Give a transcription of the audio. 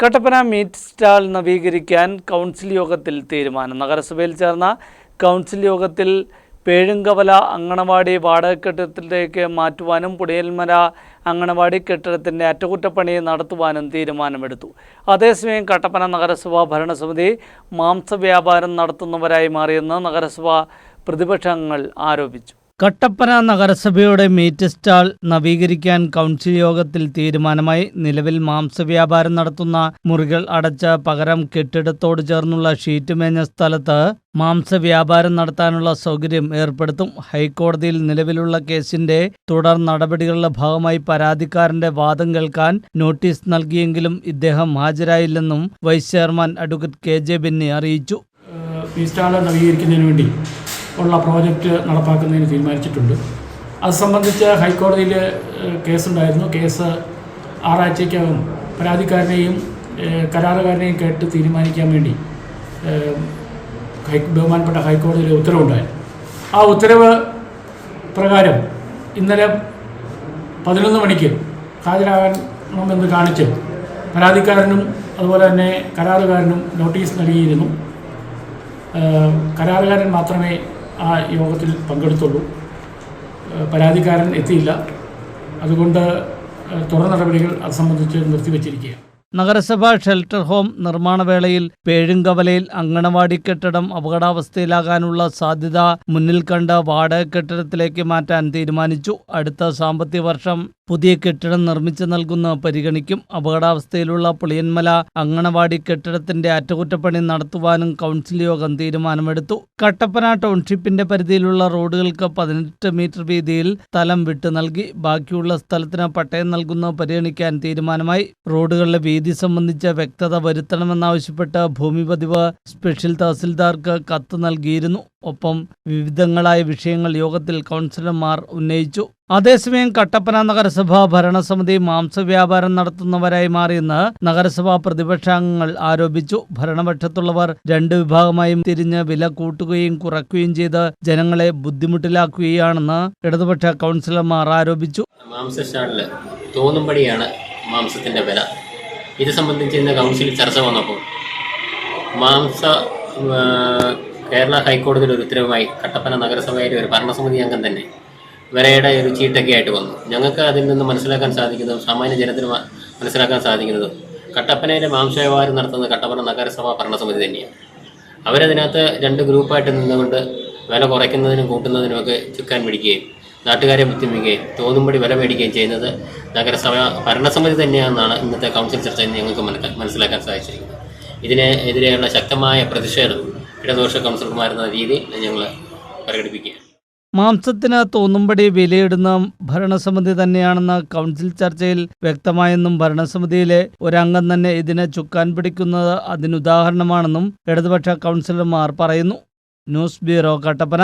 Kattappana meat stall നവീകരിക്കാൻ council യോഗത്തിൽ തീരുമാനം. നഗരസഭയിൽ ചേർന്ന കൗൺസിൽ യോഗത്തിൽ പേഴുങ്കവല അങ്കണവാടി വാടക കെട്ടിടത്തിലേക്ക് മാറ്റുവാനും പുടിയൽമല അങ്കണവാടി കെട്ടിടത്തിന്റെ അറ്റകുറ്റപ്പണി നടത്തുവാനും തീരുമാനമെടുത്തു. അതേസമയം കട്ടപ്പന നഗരസഭാ ഭരണസമിതി മാംസവ്യാപാരം നടത്തുന്നവരായി മാറിയെന്ന് നഗരസഭാ പ്രതിപക്ഷങ്ങൾ ആരോപിച്ചു. കട്ടപ്പന നഗരസഭയുടെ മീറ്റ് സ്റ്റാൾ നവീകരിക്കാൻ കൗൺസിൽ യോഗത്തിൽ തീരുമാനമായി. നിലവിൽ മാംസവ്യാപാരം നടത്തുന്ന മുറികൾ അടച്ച പകരം കെട്ടിടത്തോട് ചേർന്നുള്ള ഷീറ്റ് മേഞ്ഞ സ്ഥലത്ത് മാംസവ്യാപാരം നടത്താനുള്ള സൗകര്യം ഏർപ്പെടുത്തും. ഹൈക്കോടതിയിൽ നിലവിലുള്ള കേസിന്റെ തുടർ നടപടികളുടെ ഭാഗമായി പരാതിക്കാരന്റെ വാദം കേൾക്കാൻ നോട്ടീസ് നൽകിയെങ്കിലും ഇദ്ദേഹം ഹാജരായില്ലെന്നും vice chairman advocate K J Benny അറിയിച്ചു. വേണ്ടി ഉള്ള പ്രോജക്റ്റ് നടപ്പാക്കുന്നതിന് തീരുമാനിച്ചിട്ടുണ്ട്. അത് സംബന്ധിച്ച് ഹൈക്കോടതിയിൽ കേസുണ്ടായിരുന്നു. കേസ് ആറാഴ്ചയ്ക്കകം പരാതിക്കാരനെയും കരാറുകാരനെയും കേട്ട് തീരുമാനിക്കാൻ വേണ്ടി ഹൈ ബഹുമാനപ്പെട്ട ഹൈക്കോടതിയിൽ ഉത്തരവുണ്ടായി ആ ഉത്തരവ് പ്രകാരം ഇന്നലെ പതിനൊന്ന് മണിക്ക് ഹാജരാകണമെന്ന് കാണിച്ച് പരാതിക്കാരനും അതുപോലെ തന്നെ കരാറുകാരനും നോട്ടീസ് നൽകിയിരുന്നു. കരാറുകാരൻ മാത്രമേ ആ യോഗത്തിൽ പങ്കെടുത്തുള്ളൂ. പരാതിക്കാരൻ എത്തിയില്ല. അതുകൊണ്ട് തുടർ നടപടികൾ അത് സംബന്ധിച്ച് നിർത്തിവച്ചിരിക്കുകയാണ്. നഗരസഭ ഷെൽട്ടർ ഹോം നിർമ്മാണവേളയിൽ പേഴുങ്കവലയിൽ അങ്കണവാടി കെട്ടിടം അപകടാവസ്ഥയിലാകാനുള്ള സാധ്യത മുന്നിൽ കണ്ട് വാടക കെട്ടിടത്തിലേക്ക് മാറ്റാൻ തീരുമാനിച്ചു. അടുത്ത സാമ്പത്തിക വർഷം പുതിയ കെട്ടിടം നിർമ്മിച്ചു നൽകുന്ന പരിഗണിക്കും അപകടാവസ്ഥയിലുള്ള പുളിയന്മല അങ്കണവാടി കെട്ടിടത്തിന്റെ അറ്റകുറ്റപ്പണി നടത്തുവാനും കൗൺസിൽ യോഗം തീരുമാനമെടുത്തു. കട്ടപ്പന ടൗൺഷിപ്പിന്റെ പരിധിയിലുള്ള റോഡുകൾക്ക് പതിനെട്ട് മീറ്റർ വീതിയിൽ സ്ഥലം വിട്ടു നൽകി. ബാക്കിയുള്ള സ്ഥലത്തിന് പട്ടയം നൽകുന്ന പരിഗണിക്കാൻ തീരുമാനമായി. റോഡുകളിലെ വീതി സംബന്ധിച്ച വ്യക്തത വരുത്തണമെന്നാവശ്യപ്പെട്ട് ഭൂമി പതിവ് സ്പെഷ്യൽ തഹസിൽദാർക്ക് കത്ത് നൽകിയിരുന്നു. ഒപ്പം വിവിധങ്ങളായ വിഷയങ്ങൾ യോഗത്തിൽ കൗൺസിലർമാർ ഉന്നയിച്ചു. അതേസമയം കട്ടപ്പന നഗരസഭ ഭരണസമിതി മാംസവ്യാപാരം നടത്തുന്നവരായി മാറിയെന്ന് നഗരസഭാ പ്രതിപക്ഷാംഗങ്ങൾ ആരോപിച്ചു. ഭരണപക്ഷത്തുള്ളവർ രണ്ട് വിഭാഗമായും തിരിഞ്ഞ് വില കൂട്ടുകയും കുറയ്ക്കുകയും ചെയ്ത് ജനങ്ങളെ ബുദ്ധിമുട്ടിലാക്കുകയാണെന്ന് ഇടതുപക്ഷ കൗൺസിലർമാർ ആരോപിച്ചു. മാംസസ്റ്റാളിൽ തോന്നുംപടിയാണ് മാംസത്തിന്റെ വില. ഇത് സംബന്ധിച്ച് ഇന്ന് കൗൺസിലിൽ ചർച്ച വന്നപ്പോൾ മാംസ കേരള ഹൈക്കോടതിയുടെ ഒരു ഉത്തരവുമായി കട്ടപ്പന നഗരസഭയിലെ ഒരു ഭരണസമിതി അംഗം തന്നെ വരയുടെ ഒരു ചീട്ടൊക്കെ ആയിട്ട് വന്നു. ഞങ്ങൾക്ക് അതിൽ നിന്ന് മനസ്സിലാക്കാൻ സാധിക്കുന്നതും സാമാന്യ ജനത്തിന് മനസ്സിലാക്കാൻ സാധിക്കുന്നതും കട്ടപ്പനയിലെ മാംസവ്യാപാരം നടത്തുന്നത് കട്ടപ്പന നഗരസഭ ഭരണസമിതി തന്നെയാണ്. അവരതിനകത്ത് രണ്ട് ഗ്രൂപ്പായിട്ട് നിന്നുകൊണ്ട് വില കുറയ്ക്കുന്നതിനും കൂട്ടുന്നതിനുമൊക്കെ ചുക്കാൻ പിടിക്കുകയും നാട്ടുകാരെ ബുദ്ധിമുട്ടുകയും തോന്നുംപടി വില മേടിക്കുകയും ചെയ്യുന്നത് നഗരസഭ ഭരണസമിതി തന്നെയാണെന്നാണ് ഇന്നത്തെ കൗൺസിൽ ചർച്ചയിൽ ഞങ്ങൾക്ക് മനസ്സിലാക്കാൻ സാധിച്ചിരിക്കുന്നത്. ഇതിനെതിരെയുള്ള ശക്തമായ പ്രതിഷേധം ഇടതുപക്ഷ കൗൺസിലർമാരെന്ന രീതിയിൽ ഞങ്ങൾ പ്രകടിപ്പിക്കുകയാണ്. മാംസത്തിന് തോന്നുംപടി വിലയിടുന്ന ഭരണസമിതി തന്നെയാണെന്ന് കൗൺസിൽ ചർച്ചയിൽ വ്യക്തമായെന്നും ഭരണസമിതിയിലെ ഒരംഗം തന്നെ ഇതിനെ ചുക്കാൻ പിടിക്കുന്നത് അതിനുദാഹരണമാണെന്നും ഇടതുപക്ഷ കൗൺസിലർമാർ പറയുന്നു. News bureau Kattappana.